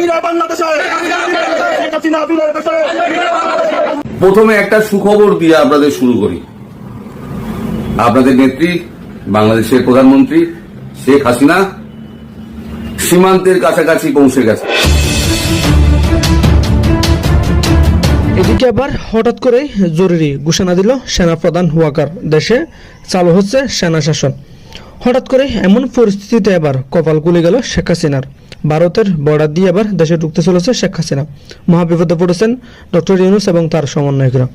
বিদায় বাংলাদেশে। হাসিনা বিদায় দেশে প্রথমে একটা সুখবর দিয়ে আপনাদের শুরু করি। আপনাদের নেত্রী বাংলাদেশের প্রধানমন্ত্রী শেখ হাসিনা সীমান্তের কাছাকাছি পৌঁছে গেছে। এদিকে আবার হঠাৎ করেই জরুরি ঘোষণা দিল সেনাপ্রধান ওয়াকার দেশে। চালু হচ্ছে সেনা শাসন। হঠাৎ করে এমন পরিস্থিতিতে এবার কপাল গুলে গেল শেখ হাসিনার। ভারতের বর্ডার দিয়ে এবার দেশে ঢুকতে চলেছে শেখ হাসিনা। মহাবিপদে পড়েছেন ডক্টর ইউনুস এবং তার সমন্বয়করা।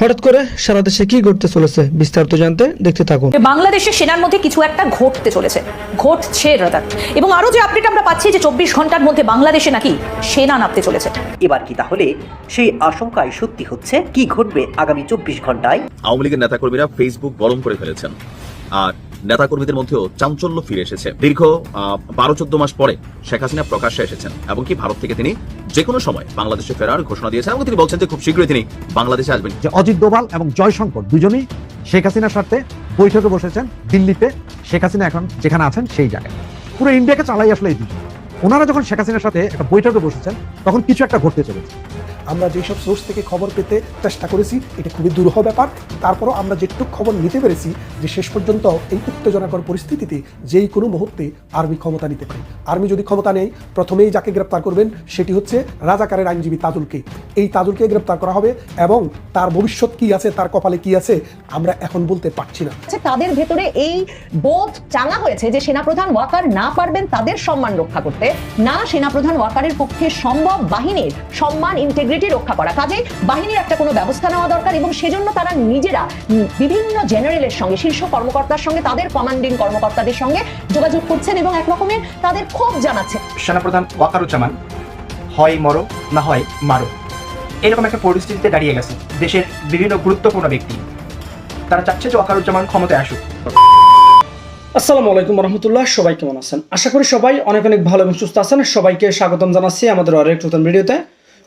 হঠাৎ করে সারা দেশে কি ঘটতে চলেছে বিস্তারিত জানতে দেখতে থাকুন। বাংলাদেশের সেনার মধ্যে কিছু একটা ঘটতে চলেছে। ঘটছে রাদার এবং আরও যে আপডেট আমরা পাচ্ছি যে চব্বিশ ঘণ্টার মধ্যে বাংলাদেশে নাকি সেনা নামতে চলেছে। এবার কি তাহলে সেই আশঙ্কায় সত্যি হচ্ছে? কি ঘটবে আগামী চব্বিশ ঘন্টায়? আওয়ামী লীগের নেতাকর্মীরা ফেসবুক গরম করে ফেলেছেন। আর নেতাকর্মীদের মধ্যেও চাঞ্চল্য ফিরে এসেছে। দীর্ঘ বারো, চোদ্দ মাস পরে শেখ হাসিনা প্রকাশ্যে এসেছেন এবং কি ভারত থেকে তিনি যে কোনো সময় বাংলাদেশে ফেরার ঘোষণা দিয়েছেন এবং তিনি বলছেন যে খুব শীঘ্রই তিনি বাংলাদেশে আসবেন। যে অজিত দোভাল এবং জয়শঙ্কর দুজনেই শেখ হাসিনার সাথে বৈঠকে বসেছেন দিল্লিতে। শেখ হাসিনা এখন যেখানে আছেন সেই জায়গায়। পুরো ইন্ডিয়াকে চালাই আসলে এই দুজন। ওনারা যখন শেখ হাসিনার সাথে একটা বৈঠকে বসেছেন, তখন কিছু একটা ঘটতে চলেছে। আমরা যেসব সোর্স থেকে খবর পেতে চেষ্টা করেছি, এটা খুবই দুরূহ ব্যাপার। তারপরও আমরা যেটুকু খবর নিতে পেরেছি যে শেষ পর্যন্ত এই উত্তেজনাকর পরিস্থিতিতে যেই কোনো মুহূর্তে আর্মি ক্ষমতা নিতে পারে। আর্মি যদি ক্ষমতা নেই প্রথমেই যাকে গ্রেপ্তার করবেন সেটি হচ্ছে রাজাকারের আইনজীবী তাজুলকে। এই তাজুলকে গ্রেপ্তার করা হবে এবং তার ভবিষ্যৎ কি আছে, তার কপালে কি আছে, আমরা এখন বলতে পারছি না। তাদের ভেতরে এই বোধ চাঙা হয়েছে যে সেনাপ্রধান ওয়াকার না পারবেন তাদের সম্মান রক্ষা করতে। না, সেনাপ্রধান ওয়াকারের পক্ষে সম্ভব বাহিনীর সম্মান ইন্টেগ্রিটি রক্ষা করা। কাজে বাহিনীর একটা কোনো ব্যবস্থা নেওয়া দরকার এবং সেজন্য তারা নিজেরা বিভিন্ন জেনারেলের সঙ্গে শীর্ষ কর্মকর্তার সঙ্গে তাদের কমান্ডিং কর্মকর্তাদের সঙ্গে যোগাযোগ করছেন এবং এক রকমের তাদের ক্ষোভ জানাচ্ছে। সেনাপ্রধান ওয়াকারুজ্জামান হয় মরো না হয় মারো। এরকম একটা পরিস্থিতিতে দাঁড়িয়ে গেছে দেশের বিভিন্ন গুরুত্বপূর্ণ ব্যক্তি। তারা চাচ্ছে যে ওয়াকারুজ্জামান ক্ষমতায় আসুক। আসসালামু আলাইকুম রহমতুল্লাহ সবাই কেমন আছেন? আশা করি সবাই অনেক অনেক ভালো এবং সুস্থ আছেন। সবাইকে স্বাগতম জানাচ্ছি আমাদের আরেক নতুন ভিডিওতে।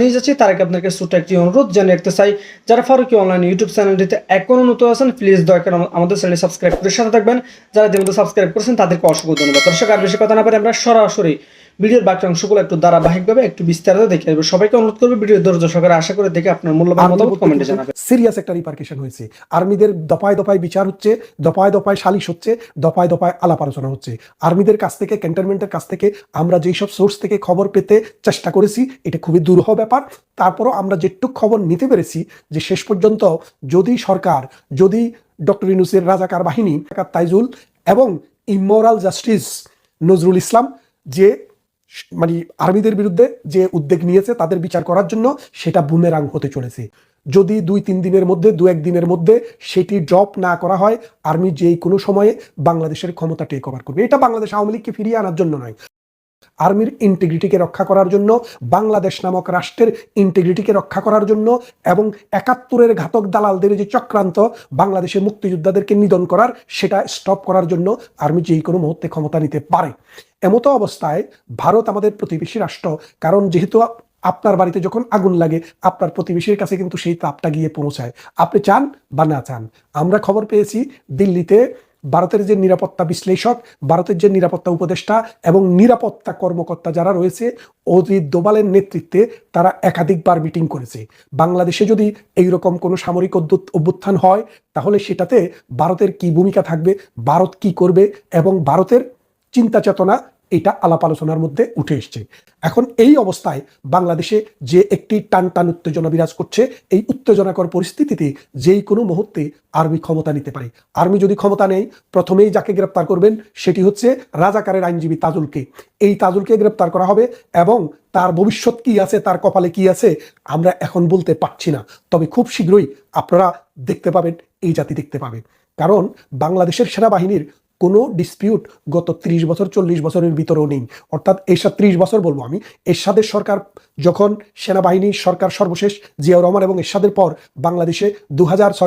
নিয়ে যাচ্ছি। তার আগে আপনাকে ছোট্ট একটি অনুরোধ জানিয়ে রাখতে চাই, যারা ফারুকি অনলাইন ইউটিউব চ্যানেলটিতে এখনও নতুন আছেন প্লিজ দয়া করে আমাদের চ্যানেল সাবস্ক্রাইব করে সাথে থাকবেন। যারা ইতিমধ্যে সাবস্ক্রাইব করেছেন, তাদেরকে অসংখ্য ধন্যবাদ। দর্শক, আর বেশি কথা না পারে আমরা সরাসরি ভিডিওর বাকি অংশগুলো একটু ধারাবাহিকভাবে একটু বিস্তারিত দেখে আসব সবাইকে অনুরোধ করবে ভিডিও ধৈর্য সহকারে আশা করে দেখে আপনার মূল্যবান মতামত কমেন্টে জানাবেন। সিরিয়াস একটা রিপার্কেশন হয়েছে। আর্মিদের দপায় দপায় বিচার হচ্ছে দপায় দপায় সালিশ হচ্ছে দপায় দপায় আলাপ আলোচনা হচ্ছে। আর্মিদের কাছ থেকে ক্যান্টনমেন্টের কাছ থেকে আমরা যেই সব সোর্স থেকে খবর পেতে চেষ্টা করেছি এটা খুবই দুরূহ ব্যাপার। তারপরও আমরা যেটুক খবর নিতে পেরেছি যে শেষ পর্যন্ত যদি সরকার যদি ডক্টর ইনুসের রাজাকার বাহিনী তাইজুল এবং ইমোরাল জাস্টিস নজরুল ইসলাম যে মানে আর্মিদের বিরুদ্ধে যে উদ্যোগ নিয়েছে তাদের বিচার করার জন্য সেটা বুমেরাং হতে চলেছে। যদি দুই তিন দিনের মধ্যে, দু এক দিনের মধ্যে সেটি ড্রপ না করা হয়, আর্মি যেই কোনো সময়ে বাংলাদেশের ক্ষমতা টেক ওভার করবে। এটা বাংলাদেশ আওয়ামী লীগকে ফিরিয়ে আনার জন্য নয়। আর্মির ইন্টিগ্রিটিকে রক্ষা করার জন্য, বাংলাদেশ নামক রাষ্ট্রের ইন্টিগ্রিটিকে রক্ষা করার জন্য এবং একাত্তরের ঘাতক দালালদের যে চক্রান্ত, বাংলাদেশের মুক্তিযোদ্ধাদেরকে নিধন করার, সেটা স্টপ করার জন্য আর্মি যেই কোনো মুহূর্তে ক্ষমতা নিতে পারে। এমতো অবস্থায় ভারত আমাদের প্রতিবেশী রাষ্ট্র। কারণ যেহেতু আপনার বাড়িতে যখন আগুন লাগে, আপনার প্রতিবেশীর কাছে কিন্তু সেই তাপটা গিয়ে পৌঁছায়। আপনি চান বা না চান, আমরা খবর পেয়েছি দিল্লিতে ভারতের যে নিরাপত্তা বিশ্লেষক, ভারতের যে নিরাপত্তা উপদেষ্টা এবং নিরাপত্তা কর্মকর্তা যারা রয়েছে, অজিত দোবালের নেতৃত্বে তারা একাধিকবার মিটিং করেছে। বাংলাদেশে যদি এইরকম কোনো সামরিক অভ্যুত্থান হয়, তাহলে সেটাতে ভারতের কি ভূমিকা থাকবে, ভারত কি করবে এবং ভারতের চিন্তা চেতনা এটা আলাপ আলোচনার মধ্যে উঠে এসছে। এখন এই অবস্থায় বাংলাদেশে যে একটি টান টান উত্তেজনা বিরাজ করছে, এই উত্তেজনাকর পরিস্থিতিতে যেই কোনো মুহূর্তে আর্মি ক্ষমতা নিতে পারে। আর্মি যদি ক্ষমতা নেই প্রথমেই যাকে গ্রেপ্তার করবেন সেটি হচ্ছে রাজাকারের আইনজীবী তাজুলকে। এই তাজুলকে গ্রেপ্তার করা হবে এবং তার ভবিষ্যৎ কি আছে, তার কপালে কি আছে, আমরা এখন বলতে পারছি না। তবে খুব শীঘ্রই আপনারা দেখতে পাবেন, এই জাতি দেখতে পাবে। কারণ বাংলাদেশের সেনাবাহিনীর কোনো ডিসপিউট গত ত্রিশ বছর, চল্লিশ বছরের ভিতরেও নেই। অর্থাৎ এরশাদ ত্রিশ বছর বলব আমি, এরশাদের সরকার যখন সেনাবাহিনী সরকার সর্বশেষ জিয়াউর রহমান এবং এরশাদের পর বাংলাদেশে দু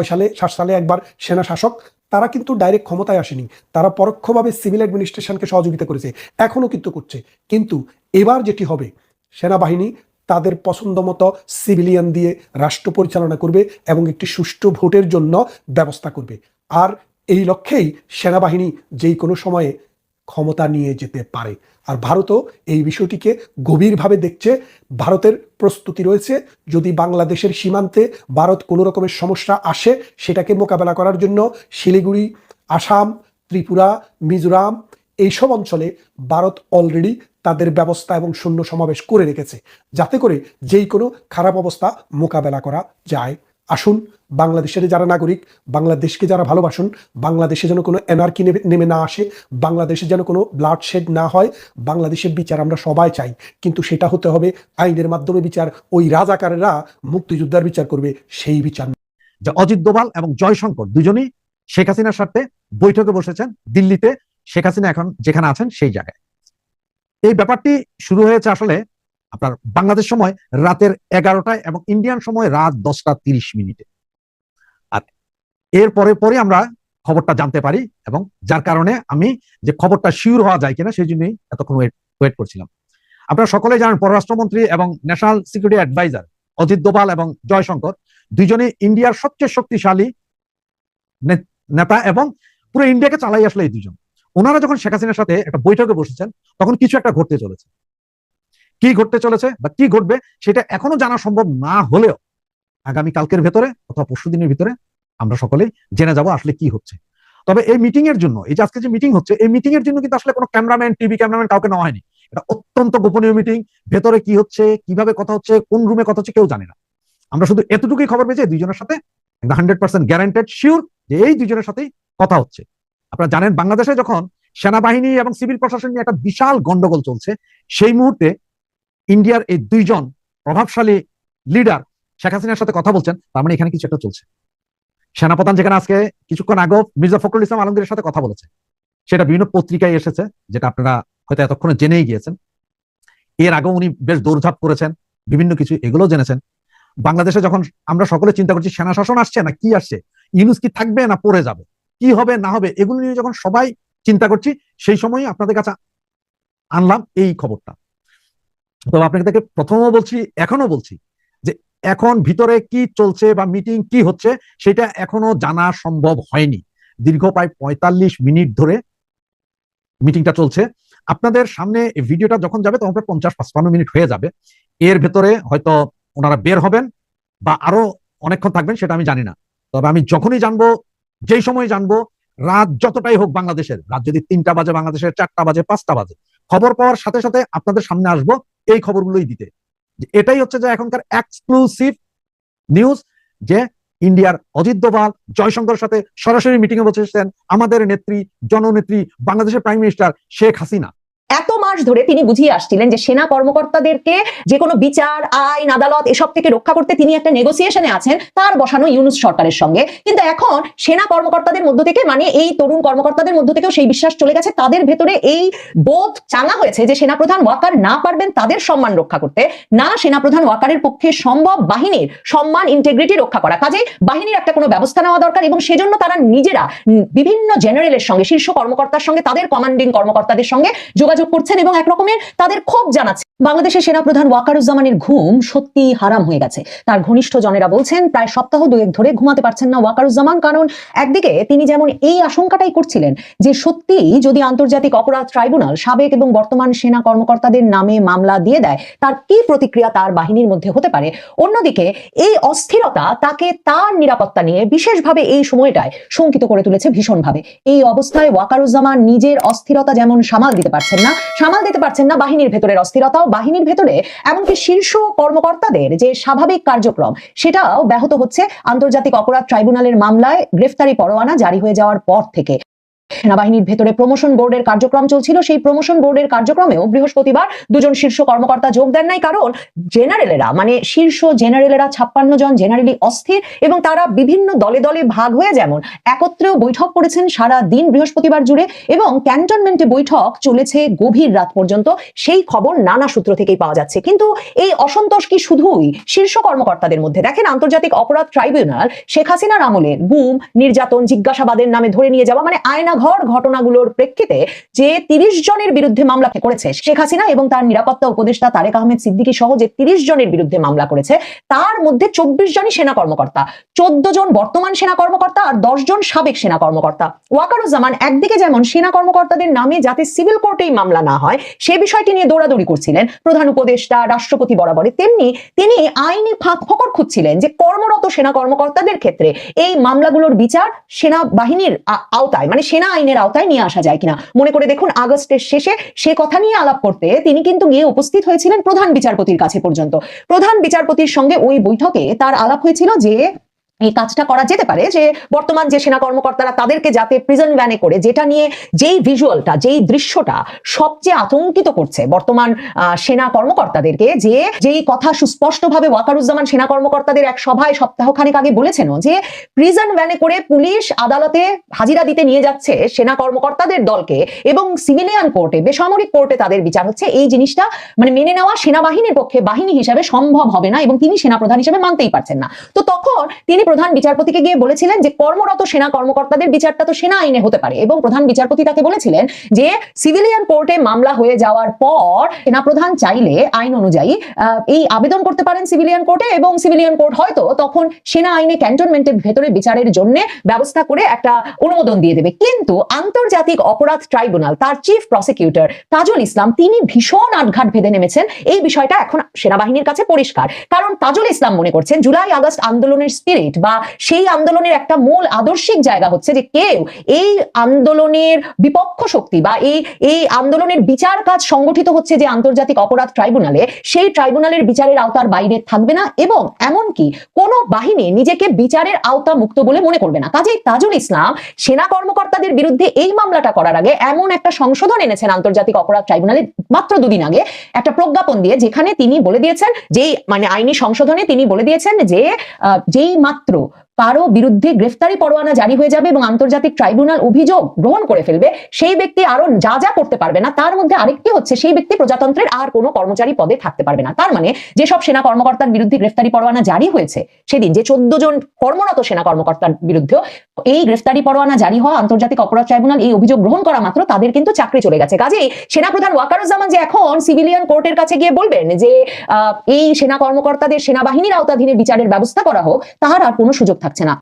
সালে, সাত সালে একবার সেনা শাসক, তারা কিন্তু ডাইরেক্ট ক্ষমতায় আসেনি। তারা পরোক্ষভাবে সিভিল অ্যাডমিনিস্ট্রেশনকে সহযোগিতা করেছে, এখনও কিন্তু করছে। কিন্তু এবার যেটি হবে, সেনাবাহিনী তাদের পছন্দ মতো সিভিলিয়ান দিয়ে রাষ্ট্র পরিচালনা করবে এবং একটি সুষ্ঠু ভোটের জন্য ব্যবস্থা করবে। আর এই লক্ষ্যেই সেনাবাহিনী যেই কোনো সময়ে ক্ষমতা নিয়ে যেতে পারে। আর ভারতও এই বিষয়টিকে গভীরভাবে দেখছে। ভারতের প্রস্তুতি রয়েছে। যদি বাংলাদেশের সীমান্তে ভারত কোনো রকমের সমস্যা আসে, সেটাকে মোকাবেলা করার জন্য শিলিগুড়ি, আসাম, ত্রিপুরা, মিজোরাম এইসব অঞ্চলে ভারত অলরেডি তাদের ব্যবস্থা এবং সৈন্য সমাবেশ করে রেখেছে। যাতে করে যেই কোনো খারাপ অবস্থা মোকাবেলা করা যায়। আসুন, বাংলাদেশের যারা নাগরিক, বাংলাদেশকে যারা ভালোবাসুন, বাংলাদেশে যেন কোনো এনার্কি নেমে না আসে, বাংলাদেশে যেন কোনো ব্লাড শেড না হয়, বাংলাদেশের বিচার আমরা সবাই চাই। কিন্তু সেটা হতে হবে আইনের মাধ্যমে বিচার, ওই রাজাকারেরা মুক্তিযোদ্ধার বিচার করবে, সেই বিচার যে অজিত দোভাল এবং জয়শঙ্কর দুজনেই শেখ হাসিনার সাথে বৈঠকে বসেছেন দিল্লিতে। শেখ হাসিনা এখন যেখানে আছেন সেই জায়গায়। এই ব্যাপারটি শুরু হয়েছে আসলে আপনার বাংলাদেশ সময় রাতের এগারোটায় এবং ইন্ডিয়ান সময় রাত দশটা তিরিশ মিনিটে। আর এর পরে পরে আমরা খবরটা জানতে পারি এবং যার কারণে আমি যে খবরটা শিওর হওয়া যায় কিনা সেই জন্যই এতক্ষণ ওয়েট করছিলাম। আপনারা সকলে জানেন পররাষ্ট্রমন্ত্রী এবং national security adviser Ajit Doval এবং জয়শঙ্কর দুইজনে ইন্ডিয়ার সবচেয়ে শক্তিশালী নেতা এবং পুরো ইন্ডিয়াকে চালাই আসলে এই দুজন ওনারা যখন শেখ হাসিনার সাথে একটা বৈঠকে বসেছেন, তখন কিছু একটা ঘটতে চলেছে। কি ঘটতে চলেছে বা কি ঘটবে সেটা এখনও জানা সম্ভব না হলেও আগামী কালকের ভেতরে অথবা পরশু দিনের ভিতরে আমরা সকলেই জেনে যাব আসলে কি হচ্ছে। তবে এই মিটিং এর জন্য, এই যে আজকে যে মিটিং হচ্ছে, এই মিটিং এর জন্য কিন্তু আসলে কোনো ক্যামেরাম্যান টিভি ক্যামেরাম্যান কাউকে নেওয়া হয়নি। এটা অত্যন্ত গোপনীয় মিটিং ভেতরে কি হচ্ছে, কীভাবে কথা হচ্ছে, কোন রুমে কথা হচ্ছে কেউ জানে না। আমরা শুধু এতটুকুই খবর পেয়েছি দুইজনের সাথে হান্ড্রেড পার্সেন্ট গ্যারান্টেড শিওর যে এই দুইজনের সাথেই কথা হচ্ছে। আপনারা জানেন, বাংলাদেশে যখন সেনাবাহিনী এবং সিভিল প্রশাসন নিয়ে একটা বিশাল গন্ডগোল চলছে, সেই মুহূর্তে ইন্ডিয়ার এই দুইজন প্রভাবশালী লিডার শেখ হাসিনার সাথে কথা বলছেন, তার মানে এখানে কিছু একটা চলছে। সেনাপ্রধান যেখানে আজকে কিছুক্ষণ আগেও মির্জা ফখরুল ইসলাম আলমগীরের সাথে কথা বলেছে। সেটা বিভিন্ন পত্রিকায় এসেছে, যেটা আপনারা হয়তো এতক্ষণে জেনেই গিয়েছেন। এর আগেও উনি বেশ দৌড়ঝাঁপ করেছেন, বিভিন্ন কিছু এগুলো জেনেছেন। বাংলাদেশে যখন আমরা সকলে চিন্তা করছি, সেনা শাসন আসছে না, কি আসছে? ইউনুস কি থাকবে না পড়ে যাবে? কি হবে, না হবে? এগুলো নিয়ে যখন সবাই চিন্তা করছি, সেই সময় আপনাদের কাছে আনলাম এই খবরটা। তবে আপনাকে প্রথমও বলছি এখনও বলছি যে এখন ভিতরে কি চলছে বা মিটিং কি হচ্ছে সেটা এখনও জানা সম্ভব হয়নি। দীর্ঘ প্রায় পঁয়তাল্লিশ মিনিট ধরে মিটিংটা চলছে। আপনাদের সামনে ভিডিওটা যখন যাবে তখন প্রায় পঞ্চাশ পাঁচপান্ন মিনিট হয়ে যাবে। এর ভেতরে হয়তো ওনারা বের হবেন বা আরও অনেকক্ষণ থাকবেন সেটা আমি জানি না। তবে আমি যখনই জানব, যেই সময় জানব, রাত যতটাই হোক বাংলাদেশের, রাত যদি তিনটা বাজে বাংলাদেশের, চারটা বাজে, পাঁচটা বাজে, খবর পাওয়ার সাথে সাথে আপনাদের সামনে আসব। এই খবরগুলোই দিতে। এটাই হচ্ছে যে এখনকার এক্সক্লুসিভ নিউজ যে ইন্ডিয়ার অজিত দোভাল জয়শঙ্কর সাথে সরাসরি মিটিং এ বসেছেন আমাদের নেত্রী, জননেত্রী, বাংলাদেশের প্রাইম মিনিস্টার শেখ হাসিনা। মাস ধরে তিনি বুঝিয়ে আসছিলেন যে সেনা কর্মকর্তাদেরকে যে কোনো বিচার, আইন, আদালত এসব থেকে রক্ষা করতে তিনি একটা নেগোসিয়েশনে আছেন, তার বসানো ইউনুস সরকারের সঙ্গে। কিন্তু এখন সেনা কর্মকর্তাদের মধ্য থেকে মানে এই তরুণ কর্মকর্তাদের মধ্য থেকেও সেই বিশ্বাস চলে গেছে। তাদের ভেতরে এই বোধ চাঙা হয়েছে যে সেনাপ্রধান ওয়াকার না পারবেন তাদের সম্মান রক্ষা করতে। না সেনাপ্রধান ওয়াকারের পক্ষে সম্ভব বাহিনীর সম্মান ইন্টেগ্রিটি রক্ষা করা। কাজে বাহিনীর একটা কোনো ব্যবস্থা নেওয়া দরকার এবং সেজন্য তারা নিজেরা বিভিন্ন জেনারেলের সঙ্গে, শীর্ষ কর্মকর্তার সঙ্গে, তাদের কমান্ডিং কর্মকর্তাদের সঙ্গে যোগাযোগ করছেন এবং এক রকমের তাদের ক্ষোভ জানাচ্ছে। বাংলাদেশের সেনাপ্রধান ওয়াকারুজ্জামানের ঘুম সত্যি হারাম হয়ে গেছে। তার ঘনিষ্ঠ জনেরা বলছেন, প্রায় সপ্তাহ দুয়েক ধরে ঘুমাতে পারছেন না ওয়াকারুজ্জামান কারণ একদিকে তিনি যেমন এই আশঙ্কাটাই করছিলেন যে সত্যি যদি আন্তর্জাতিক অপরাধ ট্রাইব্যুনাল সাবেক এবং বর্তমান সেনা কর্মকর্তাদের নামে মামলা দিয়ে দেয়, তার কি প্রতিক্রিয়া তার বাহিনীর মধ্যে হতে পারে? অন্যদিকে, এই অস্থিরতা তাকে তার নিরাপত্তা নিয়ে বিশেষভাবে এই সময়টায় শঙ্কিত করে তুলেছে ভীষণভাবে। এই অবস্থায় ওয়াকারুজ্জামান নিজের অস্থিরতা যেমন সামাল দিতে পারছেন না সামাল দিতে পারছেন না বাহিনীর ভেতরের অস্থিরতাও। বাহিনীর ভেতরে এমনকি শীর্ষ কর্মকর্তাদের যে স্বাভাবিক কার্যক্রম, সেটাও ব্যাহত হচ্ছে আন্তর্জাতিক অপরাধ ট্রাইব্যুনালের মামলায় গ্রেফতারি পরোয়ানা জারি হয়ে যাওয়ার পর থেকে। সেনাবাহিনীর ভেতরে প্রমোশন বোর্ডের কার্যক্রম চলছিল। সেই প্রমোশন বোর্ডের কার্যক্রমেও বৃহস্পতিবার দুজন শীর্ষ কর্মকর্তা যোগ দেন নাই, কারণ জেনারেলেরা মানে শীর্ষ জেনারেলেরা ছাপ্পান্ন জন জেনারেলি অস্থির এবং তারা বিভিন্ন দলে দলে ভাগ হয়ে যেমন একত্রেও বৈঠক করেছেন সারা দিন বৃহস্পতিবার জুড়ে এবং ক্যান্টনমেন্টে বৈঠক চলেছে গভীর রাত পর্যন্ত। সেই খবর নানা সূত্র থেকেই পাওয়া যাচ্ছে। কিন্তু এই অসন্তোষ কি শুধুই শীর্ষ কর্মকর্তাদের মধ্যে? দেখেন, আন্তর্জাতিক অপরাধ ট্রাইব্যুনাল শেখ হাসিনার আমলের গুম, নির্যাতন, জিজ্ঞাসাবাদের নামে ধরে নিয়ে যাওয়া মানে আয়নাঘর ঘটনাগুলোর প্রেক্ষিতে যে তিরিশ জনের বিরুদ্ধে মামলা করেছে শেখ হাসিনা এবং তার নিরাপত্তা উপদেষ্টা তারেক আহমেদ সিদ্দিকী সহ যে তিরিশ জনের বিরুদ্ধে মামলা করেছে, তার মধ্যে চব্বিশ জনই সেনা কর্মকর্তা। চোদ্দ জন বর্তমান সেনা কর্মকর্তা আর দশ জন সাবেক সেনা কর্মকর্তা। ওয়াকারুজ্জামান একদিকে যেমন সেনা কর্মকর্তাদের নামে যাতে সিভিল কোর্টেই মামলা না হয়, সে বিষয়টি নিয়ে দৌড়াদৌড়ি করছিলেন প্রধান উপদেষ্টা, রাষ্ট্রপতি বরাবরে তেমনি তিনি আইনি ফাঁক ফকর খুঁজছিলেন যে কর্মরত সেনা কর্মকর্তাদের ক্ষেত্রে এই মামলাগুলোর বিচার সেনা বাহিনীর আওতায় মানে সেনা আইনের আওতায় নিয়ে আসা যায় কিনা? মনে করে দেখুন, আগস্টের শেষে সে কথা নিয়ে আলাপ করতে তিনি কিন্তু গিয়ে উপস্থিত হয়েছিলেন প্রধান বিচারপতির কাছে পর্যন্ত। প্রধান বিচারপতির সঙ্গে ওই বৈঠকে তার আলাপ হয়েছিল যে এই কাজটা করা যেতে পারে যে বর্তমান যে সেনা কর্মকর্তারা তাদেরকে যাতে প্রিজন ভ্যানে করে, যেটা নিয়ে যেই ভিজুয়ালটা যেই দৃশ্যটা সবচেয়ে আতঙ্কিত করছে বর্তমান সেনা কর্মকর্তাদেরকে যে যেই কথা সুস্পষ্টভাবে ওয়াকারুজ্জামান সেনা কর্মকর্তাদের এক সভায় সপ্তাহখানেক আগে বলেছেন যে প্রিজন ভ্যানে করে পুলিশ আদালতে হাজিরা দিতে নিয়ে যাচ্ছে সেনা কর্মকর্তাদের দলকে এবং সিভিলিয়ান কোর্টে বেসামরিক কোর্টে তাদের বিচার হচ্ছে। এই জিনিসটা মানে মেনে নেওয়া সেনাবাহিনীর পক্ষে বাহিনী হিসাবে সম্ভব হবে না এবং তিনি সেনাপ্রধান হিসেবে মানতেই পারছেন না। তো তখন তিনি প্রধান বিচারপতিকে গিয়ে বলেছিলেন যে কর্মরত সেনা কর্মকর্তাদের বিচারটা তো সেনা আইনে হতে পারে। এবং প্রধান বিচারপতি তাকে বলেছিলেন যে সিভিলিয়ান কোর্টে মামলা হয়ে যাওয়ার পর সেনাপ্রধান চাইলে আইন অনুযায়ী এই আবেদন করতে পারেন সিভিলিয়ান কোর্টে এবং সিভিলিয়ান কোর্ট হয়তো তখন সেনা আইনে ক্যান্টনমেন্টের ভেতরে বিচারের জন্য ব্যবস্থা করে একটা অনুমোদন দিয়ে দেবে। কিন্তু আন্তর্জাতিক অপরাধ ট্রাইব্যুনাল তার চিফ প্রসিকিউটর তাজুল ইসলাম, তিনি ভীষণ আটঘাট ভেদে নেমেছেন। এই বিষয়টা এখন সেনাবাহিনীর কাছে পরিষ্কার। কারণ তাজুল ইসলাম মনে করছেন, জুলাই আগস্ট আন্দোলনের স্পিরিট বা সেই আন্দোলনের একটা মূল আদর্শিক জায়গা হচ্ছে যে কেউ এই আন্দোলনের বিপক্ষ শক্তি বা এই এই আন্দোলনের বিচার কাজ সংগঠিত হচ্ছে যে আন্তর্জাতিক অপরাধ ট্রাইব্যুনালে, সেই ট্রাইব্যুনালের বিচারের আওতার বাইরে থাকবে না এবং এমনকি কোনো বাহিনী নিজেকে বিচারের আওতা মুক্ত বলে মনে করবে না। কাজেই তাজুল ইসলাম সেনা কর্মকর্তাদের বিরুদ্ধে এই মামলাটা করার আগে এমন একটা সংশোধন এনেছেন আন্তর্জাতিক অপরাধ ট্রাইব্যুনালে মাত্র দুদিন আগে। একটা প্রজ্ঞাপন দিয়ে যেখানে তিনি বলে দিয়েছেন যেই মানে আইনি সংশোধনে তিনি বলে দিয়েছেন যে যেই মাত্র quatro. কারও বিরুদ্ধে গ্রেফতারি পরোয়ানা জারি হয়ে যাবে এবং আন্তর্জাতিক ট্রাইব্যুনাল অভিযোগ গ্রহণ করে ফেলবে, সেই ব্যক্তি আরও যা যা করতে পারবে না, তার মধ্যে আরেকটি হচ্ছে সেই ব্যক্তি প্রজাতন্ত্রের আর কোনো কর্মচারী পদে থাকতে পারবে না। তার মানে যেসব সেনা কর্মকর্তার বিরুদ্ধে গ্রেফতারি পরোয়ানা জারি হয়েছে, সেদিন যে চোদ্দ জন কর্মরত সেনা কর্মকর্তার বিরুদ্ধেও এই গ্রেফতারি পরোয়ানা জারি হওয়া আন্তর্জাতিক অপরাধ ট্রাইব্যুনাল এই অভিযোগ গ্রহণ করা মাত্র, তাদের কিন্তু চাকরি চলে গেছে। কাজেই সেনাপ্রধান ওয়াকারুজ্জামান যে এখন সিভিলিয়ান কোর্টের কাছে গিয়ে বলবেন যে এই সেনা কর্মকর্তাদের সেনাবাহিনীর আওতাধীনে বিচারের ব্যবস্থা করা হোক, তাহার আর কোনো সুযোগ থাকছে না।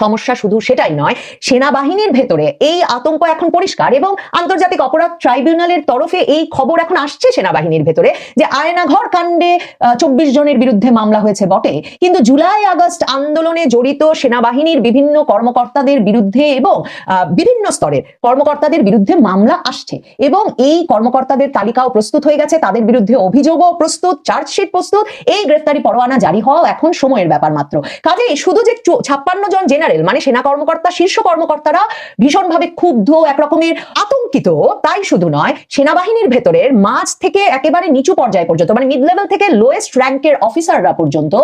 সমস্যা শুধু সেটাই নয়, সেনাবাহিনীর ভেতরে এই আতঙ্ক এখন পরিষ্কার এবং আন্তর্জাতিক অপরাধ ট্রাইব্যুনালের তরফে এই খবর এখন আসছে সেনাবাহিনীর ভেতরে যে আয়নাঘর কাণ্ডে চব্বিশ জনের বিরুদ্ধে মামলা হয়েছে বটে। কিন্তু জুলাই আগস্ট আন্দোলনে জড়িত সেনাবাহিনীর বিভিন্ন কর্মকর্তাদের বিরুদ্ধে এবং বিভিন্ন স্তরের কর্মকর্তাদের বিরুদ্ধে মামলা আসছে এবং এই কর্মকর্তাদের তালিকাও প্রস্তুত হয়ে গেছে, তাদের বিরুদ্ধে অভিযোগও প্রস্তুত, চার্জশিট প্রস্তুত, এই গ্রেফতারি পরোয়ানা জারি হওয়াও এখন সময়ের ব্যাপার মাত্র। কাজেই শুধু যে ছাপ্পান্ন জন জেনারেল মানে সেনা কর্মকর্তা, শীর্ষ কর্মকর্তারা ভীষণভাবে ক্ষুব্ধ, একরকমের আতঙ্কিত। তাই শুধু নয়, সেনাবাহিনীর ভেতরের মাঝ থেকে একেবারে নিচু পর্যায় পর্যন্ত মানে মিড লেভেল থেকে লোয়েস্ট র্যাঙ্কের অফিসাররা পর্যন্ত,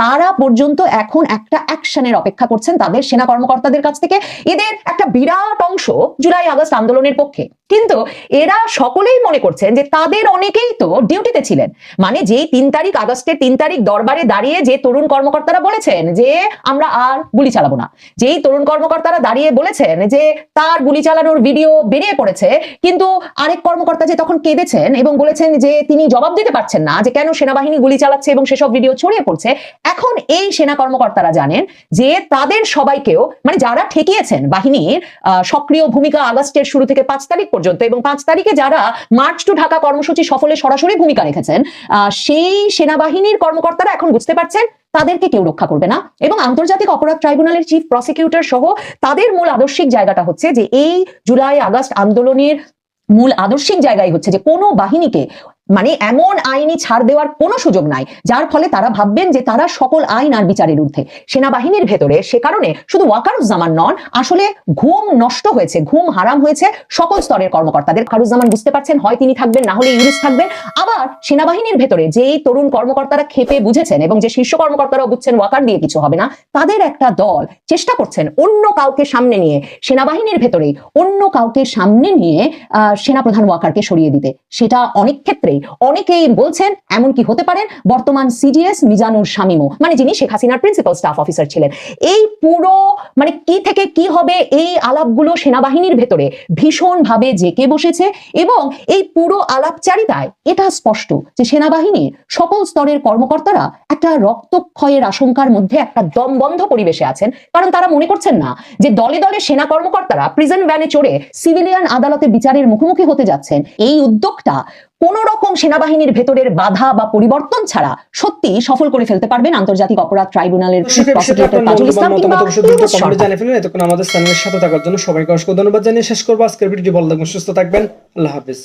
তারা পর্যন্ত এখন একটা অ্যাকশনের অপেক্ষা করছেন তাদের সেনা কর্মকর্তাদের কাছ থেকে। এদের একটা বিরাট অংশ জুলাই আগস্ট আন্দোলনের পক্ষে। কিন্তু এরা সকলেই মনে করছেন যে তাদের অনেকেই তো ডিউটিতে ছিলেন। মানে যেই তিন তারিখ, আগস্টের তিন তারিখ দরবারে দাঁড়িয়ে যে তরুণ কর্মকর্তারা বলেছেন যে আমরা আর গুলি চালাবো না। যেই তরুণ কর্মকর্তারা দাঁড়িয়ে বলেছেন যে তার গুলি চালানোর ভিডিও বেরিয়ে পড়েছে, কিন্তু আরেক কর্মকর্তা যে তখন কেঁদেছেন এবং বলেছেন যে তিনি জবাব দিতে পারছেন না যে কেন সেনাবাহিনী গুলি চালাচ্ছে এবং সেসব ভিডিও ছড়িয়ে পড়ছে, এখন এই সেনা কর্মকর্তারা জানেন যে তাদের সবাইকেও মানে যারা ঠেকিয়েছেন বাহিনীর সক্রিয় ভূমিকা আগস্টের শুরু থেকে পাঁচ তারিখ পর্যন্ত। এবং পাঁচ তারিখে যারা মার্চ টু ঢাকা কর্মসূচি সফলে সরাসরি ভূমিকা রেখেছেন সেই সেনাবাহিনীর কর্মকর্তারা এখন বুঝতে পারছেন তাদেরকে কেউ রক্ষা করবে না। এবং আন্তর্জাতিক অপরাধ ট্রাইব্যুনালের চিফ প্রসিকিউটর সহ তাদের মূল আদর্শিক জায়গাটা হচ্ছে যে এই জুলাই আগস্ট আন্দোলনের মূল আদর্শিক জায়গায় হচ্ছে যে কোনো বাহিনীকে মানে এমন আইনি ছাড় দেওয়ার কোনো সুযোগ নাই, যার ফলে তারা ভাববেন যে তারা সকল আইন আর বিচারের ঊর্ধ্বে। সেনাবাহিনীর ভেতরে সে কারণে শুধু ওয়াকারুজ্জামান নন, আসলে ঘুম নষ্ট হয়েছে, ঘুম হারাম হয়েছে সকল স্তরের কর্মকর্তাদের। খারুজ্জামান বুঝতে পারছেন, হয় তিনি থাকবেন, না হলে ইউনুস থাকবেন। আবার সেনাবাহিনীর ভেতরে যেই তরুণ কর্মকর্তারা খেপে বুঝেছেন এবং যে শীর্ষ কর্মকর্তারাও বুঝছেন ওয়াকার দিয়ে কিছু হবে না, তাদের একটা দল চেষ্টা করছেন অন্য কাউকে সামনে নিয়ে, সেনাবাহিনীর ভেতরে অন্য কাউকে সামনে নিয়ে সেনাপ্রধান ওয়াকারকে সরিয়ে দিতে। সেটা অনেক ক্ষেত্রেই অনেকেই বলছেন এমন কি হতে পারেন বর্তমান সিডিএস মিজানুর শামিমো মানে যিনি শেখ হাসিনার প্রিন্সিপাল স্টাফ অফিসার ছিলেন। এই পুরো মানে কি থেকে কি হবে এই আলাপগুলো সেনাবাহিনীর ভেতরে ভীষণ ভাবে জেকে বসেছে এবং এই পুরো আলাপচারিতায় এটা স্পষ্ট যে সেনাবাহিনীর সকল স্তরের কর্মকর্তারা একটা রক্তক্ষয়ের আশঙ্কার মধ্যে একটা দমবন্ধ পরিবেশে আছেন। কারণ তারা মনে করছেন না যে দলে দলে সেনা কর্মকর্তারা প্রিজন ভ্যানে চড়ে সিভিলিয়ান আদালতে বিচারের মুখোমুখি হতে যাচ্ছেন। এই উদ্যোগটা কোন রকম সেনাবাহিনীর ভেতরের বাধা বা পরিবর্তন ছাড়া সত্যি সফল করে ফেলতে পারবেন আন্তর্জাতিক অপরাধ ট্রাইব্যুনালের আমাদের চ্যানেলের সাথে থাকার জন্য সবাইকে অসংখ্য ধন্যবাদ জানিয়ে শেষ করব। আজকের ভিডিওটি ভালো থাকবেন সুস্থ থাকবেন আল্লাহ হাফিজ।